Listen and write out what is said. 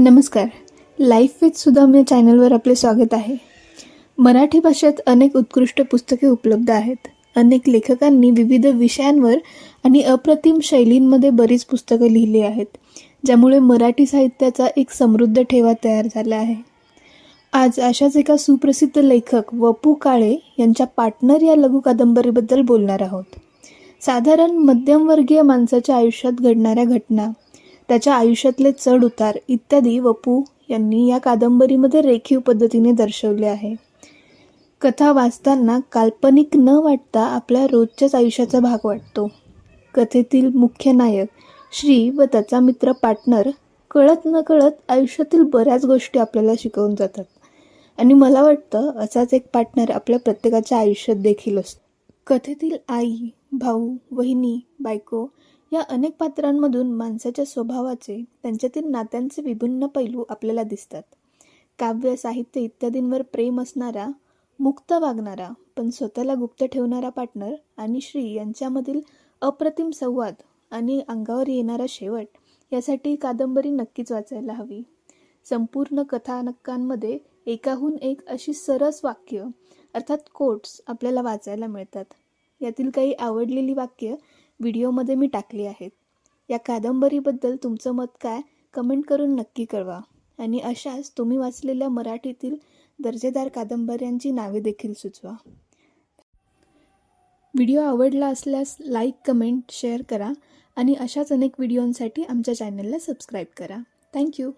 नमस्कार. Life with Sudam या चॅनलवर आपले स्वागत आहे. मराठी भाषेत अनेक उत्कृष्ट पुस्तके उपलब्ध आहेत. अनेक लेखकांनी विविध विषयांवर आणि अप्रतिम शैलींमध्ये बरीच पुस्तकं लिहिली आहेत ज्यामुळे मराठी साहित्याचा एक समृद्ध ठेवा तयार झाला आहे. आज अशाच एका सुप्रसिद्ध लेखक वपू काळे यांच्या पार्टनर या लघु कादंबरीबद्दल बोलणार आहोत. साधारण मध्यमवर्गीय माणसाच्या आयुष्यात घडणाऱ्या घटना त्याच्या आयुष्यातले चढ उतार इत्यादी वपू यांनी या कादंबरीमध्ये रेखीव पद्धतीने दर्शवले आहे. कथा वाचताना काल्पनिक न वाटता आपल्या रोजच्याच आयुष्याचा भाग वाटतो. कथेतील मुख्य नायक श्री व त्याचा मित्र पार्टनर कळत न कळत आयुष्यातील बऱ्याच गोष्टी आपल्याला शिकवून जातात. आणि मला वाटतं असाच एक पार्टनर आपल्या प्रत्येकाच्या आयुष्यात देखील असतो. कथेतील आई भाऊ वहिनी बायको या अनेक पात्रांमधून माणसाच्या स्वभावाचे त्यांच्यातील नात्यांचे विभिन्न पैलू आपल्याला दिसतात. काव्य साहित्य इत्यादींवर प्रेम असणारा मुक्त वागणारा पण स्वतःला गुप्त ठेवणारा पार्टनर आणि श्री यांच्यामधील अप्रतिम संवाद आणि अंगावर येणारा शेवट यासाठी कादंबरी नक्कीच वाचायला हवी. संपूर्ण कथानकांमध्ये एकाहून एक अशी सरस वाक्य अर्थात कोट्स आपल्याला वाचायला मिळतात. यातील काही आवडलेली वाक्य व्हिडिओमध्ये मी टाकली आहेत. या कादंबरीबद्दल तुमचं मत काय कमेंट करून नक्की कळवा. आणि अशाच तुम्ही वाचलेल्या मराठीतील दर्जेदार कादंबऱ्यांची नावे देखील सुचवा. व्हिडिओ आवडला असल्यास लाईक कमेंट शेअर करा आणि अशाच अनेक व्हिडिओंसाठी आमच्या चॅनलला सबस्क्राईब करा. थँक्यू.